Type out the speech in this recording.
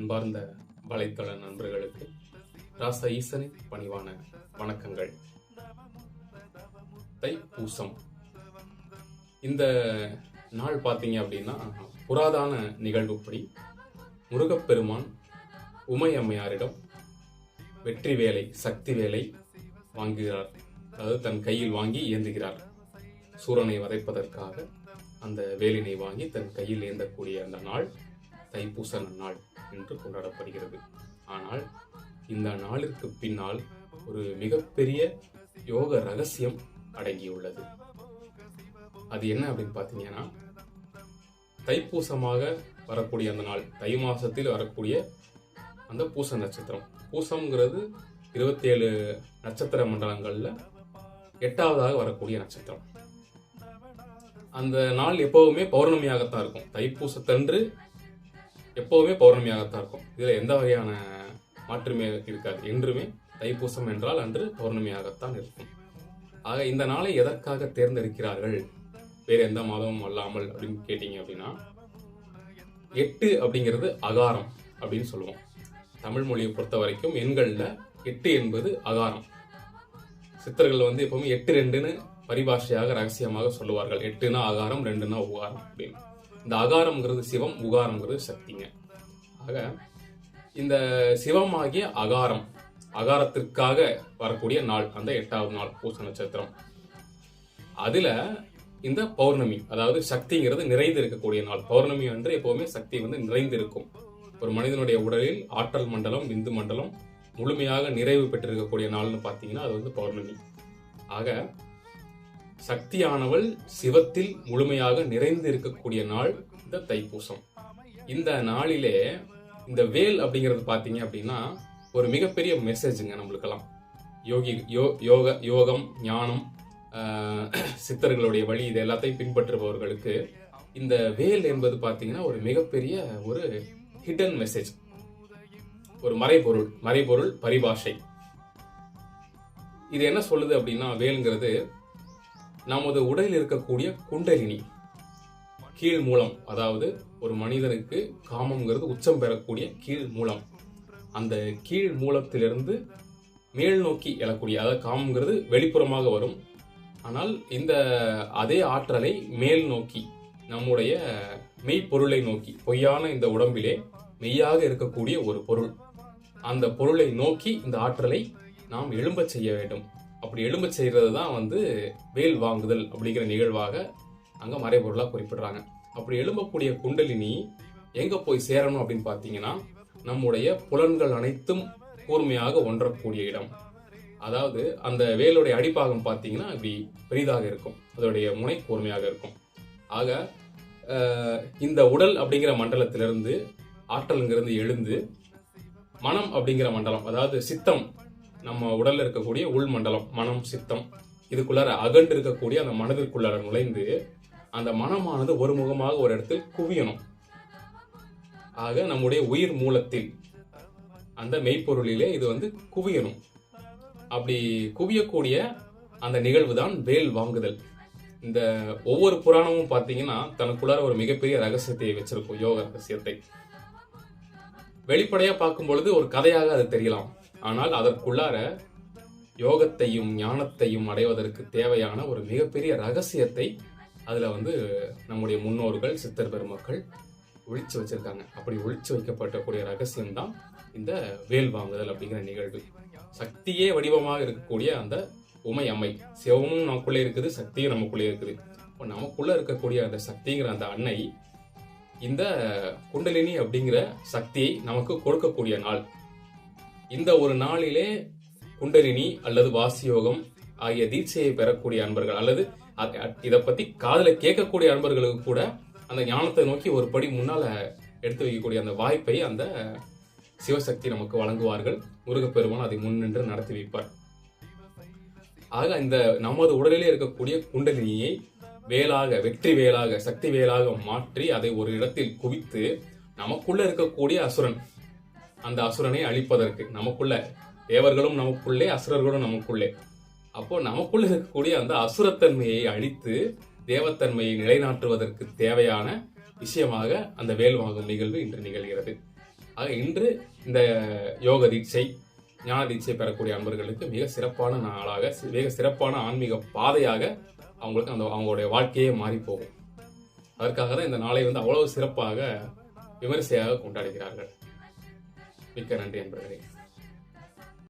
அன்பார்ந்த வலைத்தள நண்பர்களுக்கு ராச ஈசனின் பணிவான வணக்கங்கள். தைப்பூசம் இந்த நாள் பார்த்தீங்க அப்படின்னா புராதான நிகழ்வுப்படி முருகப்பெருமான் உமை அம்மையாரிடம் வெற்றி வேலை சக்தி வேலை வாங்குகிறார். அதாவது தன் கையில் வாங்கி ஏந்துகிறார். சூரனை வதைப்பதற்காக அந்த வேலினை வாங்கி தன் கையில் ஏந்தக்கூடிய அந்த நாள் தைப்பூச நாள். என்று கொண்டாடப்படுகிறது. ஆனால் இந்த நாளிற்கு பின்னால் ஒரு மிகப்பெரிய யோக ரகசியம் அடங்கியுள்ளது. அது என்ன அப்படின்னு பார்த்தீங்கன்னா தைப்பூசமாக வரக்கூடிய அந்த நாள் தை மாசத்தில் வரக்கூடிய அந்த பூச நட்சத்திரம். பூசம்ங்கிறது இருபத்தி ஏழு நட்சத்திர மண்டலங்கள்ல எட்டாவதாக வரக்கூடிய நட்சத்திரம். அந்த நாள் எப்போவுமே பௌர்ணமியாகத்தான் இருக்கும். தைப்பூசத்தன்று எப்போவுமே பௌர்ணமியாகத்தான் இருக்கும். இதில் எந்த வகையான மாற்றுமே இருக்காது. என்றுமே தைப்பூசம் என்றால் அன்று பௌர்ணமியாகத்தான் இருக்கும். ஆக இந்த நாளை எதற்காக தேர்ந்தெடுக்கிறார்கள்? வேறு எந்த மாதமும் அல்லாமல் அப்படின்னு கேட்டீங்க அப்படின்னா எட்டு அப்படிங்கிறது அகாரம் அப்படின்னு சொல்லுவோம். தமிழ் மொழியை பொறுத்த வரைக்கும் எண்களில் எட்டு என்பது அகாரம். சித்தர்கள் வந்து எப்பவுமே எட்டு ரெண்டுன்னு பரிபாஷையாக ரகசியமாக சொல்லுவார்கள். எட்டுனா அகாரம் ரெண்டுனா உகாரம் அப்படின்னு. இந்த அகாரம்ங்கிறது சிவம் உகாரம்ங்கிறது சக்திங்க. ஆக இந்த சிவமாகிய அகாரம் அகாரத்திற்காக வரக்கூடிய நாள் அந்த எட்டாவது நாள் பூச நட்சத்திரம். அதுல இந்த பௌர்ணமி அதாவது சக்திங்கிறது நிறைந்து இருக்கக்கூடிய நாள். பௌர்ணமி அன்று எப்பவுமே சக்தி வந்து நிறைந்து இருக்கும் ஒரு மனிதனுடைய உடலில் ஆற்றல் மண்டலம் விந்து மண்டலம் முழுமையாக நிறைவு பெற்றிருக்கக்கூடிய நாள்னு பார்த்தீங்கன்னா அது வந்து பௌர்ணமி. ஆக சக்தியானவள் சிவத்தில் முழுமையாக நிறைந்து இருக்கக்கூடிய நாள் இந்த தைப்பூசம். இந்த நாளிலே இந்த வேல் அப்படிங்கிறது பார்த்தீங்க அப்படின்னா ஒரு மிகப்பெரிய மெசேஜுங்க நம்மளுக்கெல்லாம். யோகி யோ யோக யோகம் ஞானம் சித்தர்களுடைய வழி இது எல்லாத்தையும் பின்பற்றுபவர்களுக்கு இந்த வேல் என்பது பார்த்தீங்கன்னா ஒரு மிகப்பெரிய ஒரு ஹிடன் மெசேஜ் ஒரு மறைபொருள் மறைபொருள் பரிபாஷை. இது என்ன சொல்லுது அப்படின்னா வேலுங்கிறது நமது உடலில் இருக்கக்கூடிய குண்டலினி கீழ் மூலம் அதாவது ஒரு மனிதனுக்கு காமம்ங்கிறது உச்சம் பெறக்கூடிய கீழ் மூலம். அந்த கீழ் மூலத்திலிருந்து மேல் நோக்கி எழக்கூடிய அதாவது காமங்கிறது வெளிப்புறமாக வரும். ஆனால் இந்த அதே ஆற்றலை மேல் நோக்கி நம்முடைய மெய்ப்பொருளை நோக்கி பொய்யான இந்த உடம்பிலே மெய்யாக இருக்கக்கூடிய ஒரு பொருள். அந்த பொருளை நோக்கி இந்த ஆற்றலை நாம் எழும்பச் செய்ய வேண்டும். அப்படி எழும்பச் செய்கிறது தான் வந்து வேல் வாங்குதல் அப்படிங்கிற நிகழ்வாக அங்கே மறைபொருளாக குறிப்பிடுறாங்க. அப்படி எழும்பக்கூடிய குண்டலினி எங்கே போய் சேரணும் அப்படின்னு பார்த்தீங்கன்னா நம்முடைய புலன்கள் அனைத்தும் கூர்மையாக ஒன்றக்கூடிய இடம். அதாவது அந்த வேலுடைய அடிப்பாகம் பார்த்தீங்கன்னா இப்படி பெரிதாக இருக்கும். அதோடைய முனை கூர்மையாக இருக்கும். ஆக இந்த உடல் அப்படிங்கிற மண்டலத்திலிருந்து ஆற்றலுங்கிறது எழுந்து மனம் அப்படிங்கிற மண்டலம் அதாவது சித்தம் நம்ம உடல்ல இருக்கக்கூடிய உள் மண்டலம் மனம் சித்தம் இதுக்குள்ளார அகண்டு இருக்கக்கூடிய அந்த மனதிற்குள்ளார நுழைந்து அந்த மனமானது ஒருமுகமாக ஒரு இடத்தில் குவியணும். ஆக நம்முடைய உயிர் மூலத்தில் அந்த மெய்ப்பொருளிலே இது வந்து குவியணும். அப்படி குவியக்கூடிய அந்த நிகழ்வு தான் வேல் வாங்குதல். இந்த ஒவ்வொரு புராணமும் பார்த்தீங்கன்னா தனக்குள்ளார ஒரு மிகப்பெரிய ரகசியத்தை வச்சிருக்கும் யோக ரகசியத்தை. வெளிப்படையா பார்க்கும் பொழுது ஒரு கதையாக அது தெரியலாம். ஆனால் அதற்குள்ளார யோகத்தையும் ஞானத்தையும் அடைவதற்கு தேவையான ஒரு மிகப்பெரிய ரகசியத்தை அதுல வந்து நம்முடைய முன்னோர்கள் சித்தர் பெருமக்கள் ஒழிச்சு வச்சிருக்காங்க. அப்படி ஒழிச்சு வைக்கப்பட்டக்கூடிய ரகசியம் தான் இந்த வேல் வாங்குதல் அப்படிங்கிற நிகழ்வு. சக்தியே வடிவமாக இருக்கக்கூடிய அந்த உமை அம்மை. சிவமும் நமக்குள்ளே இருக்குது சக்தியும் நமக்குள்ளே இருக்குது. இப்போ நமக்குள்ளே இருக்கக்கூடிய அந்த சக்திங்கிற அந்த அன்னை இந்த குண்டலினி அப்படிங்கிற சக்தியை நமக்கு கொடுக்கக்கூடிய நாள். இந்த ஒரு நாளிலே குண்டலினி அல்லது வாசியோகம் ஆகிய தீட்சையை பெறக்கூடிய அன்பர்கள் அல்லது இதை பத்தி காதுல கேட்கக்கூடிய அன்பர்களுக்கு கூட அந்த ஞானத்தை நோக்கி ஒரு படி முன்னால எடுத்து வைக்கக்கூடிய அந்த வாய்ப்பை அந்த சிவசக்தி நமக்கு வழங்குவார்கள். முருகப்பெருமான் அதை முன்னின்று நடத்தி வைப்பார். ஆக இந்த நமது உடலிலே இருக்கக்கூடிய குண்டலினியை வேலாக வெற்றி வேலாக சக்தி வேலாக மாற்றி அதை ஒரு இடத்தில் குவித்து நமக்குள்ள இருக்கக்கூடிய அசுரன் அந்த அசுரனை அழிப்பதற்கு நமக்குள்ள தேவர்களும் நமக்குள்ளே அசுரர்களும் நமக்குள்ளே. அப்போ நமக்குள்ள இருக்கக்கூடிய அந்த அசுரத்தன்மையை அழித்து தேவத்தன்மையை நிலைநாட்டுவதற்கு தேவையான விஷயமாக அந்த வேல் வாங்கும் நிகழ்வு இன்று நிகழ்கிறது. ஆக இன்று இந்த யோக தீட்சை ஞான தீட்சை பெறக்கூடிய அன்பர்களுக்கு மிக சிறப்பான நாளாக மிக சிறப்பான ஆன்மீக பாதையாக அவங்களுக்கு அந்த அவங்களுடைய வாழ்க்கையே மாறி போகும் அதற்காக தான் இந்த நாளை வந்து அவ்வளவு சிறப்பாக விமரிசையாக கொண்டாடுகிறார்கள். pikiran nanti yang